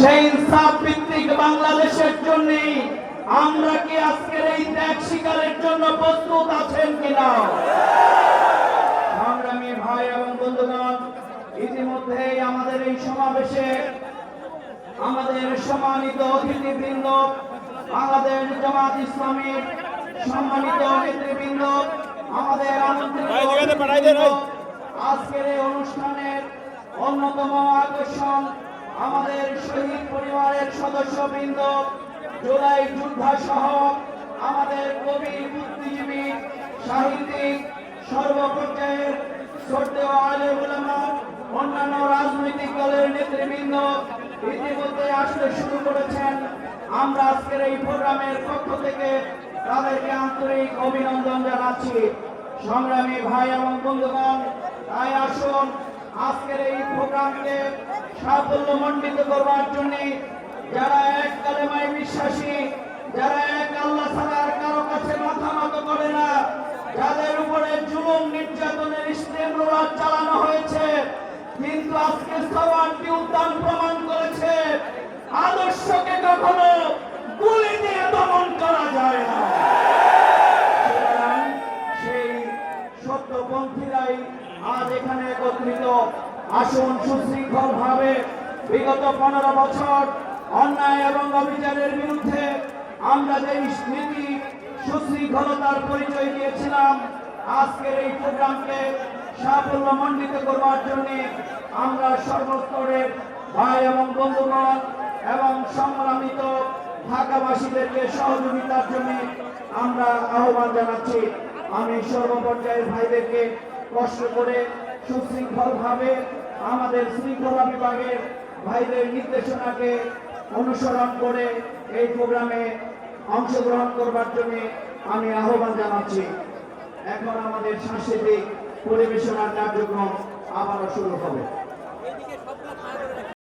সেই ইনসাফ ভিত্তিক বাংলাদেশের জন্য আমরা কি আজকের এই ত্যাগ শিকারের জন্য প্রস্তুত আছেন কিনা সংগ্রামী ভাই এবং বন্ধুগণ ইতিমধ্যেই আমাদের এই সমাবেশে আমাদের সম্মানিত অতিথিবৃন্দ বাংলাদেশ জামাত ইসলামের সম্মানিত নেতৃবৃন্দ আমাদের। আজকের এই অনুষ্ঠানের অন্যতম আকর্ষণ শহীদ পরিবারের সদস্যবৃন্দ, জুলাই যোদ্ধা সহ আমাদের কবি, বুদ্ধিজীবী, সাহিত্যিক, সর্বপর্যায়ের অন্যান্য রাজনৈতিক দলের নেতৃবৃন্দ ইতিমধ্যে আসতে শুরু করেছেন। আমরা আজকের এই প্রোগ্রামের পক্ষ থেকে তাদেরকে আন্তরিক অভিনন্দন জানাচ্ছি। সংগ্রামী ভাই এবং বন্ধুগণ, তাই আসুন আজকের এই প্রোগ্রামকে সাফল্য মণ্ডিত করবার জন্য যারা এক কালেমায় বিশ্বাসী, যারা এক আল্লাহ ছাড়ার কারও কাছে মাথা মতো করে না, যাদের উপরে জুলুম, নির্যাতনের স্টেমরোলার চালানো হয়েছে, কিন্তু আজকে সবারটি সত্যপন্থীরাই আজ এখানে একত্রিত। আসুন সুশৃঙ্খল ভাবে বিগত পনেরো বছর অন্যায় এবং অবিচারের বিরুদ্ধে আমরা যে নীতি সুশৃঙ্খলতার পরিচয় দিয়েছিলাম, আজকের এই প্রোগ্রামকে সাফল্য মণ্ডিত করবার জন্য আমরা সর্বস্তরের ভাই এবং বন্ধুগণ এবং সংগ্রামিত ঢাকাবাসীদেরকে সহযোগিতার জন্য আমরা আহ্বান জানাচ্ছি। আমি সর্বপর্যায়ের ভাইদেরকে কষ্ট করে সুশৃঙ্খলভাবে আমাদের শৃঙ্খলা বিভাগের ভাইদের নির্দেশনাকে অনুসরণ করে এই প্রোগ্রামে অংশগ্রহণ করবার জন্য আমি আহ্বান জানাচ্ছি। এখন আমাদের সাংস্কৃতিক পরিবেশনার কার্যক্রম আবারও শুরু হবে।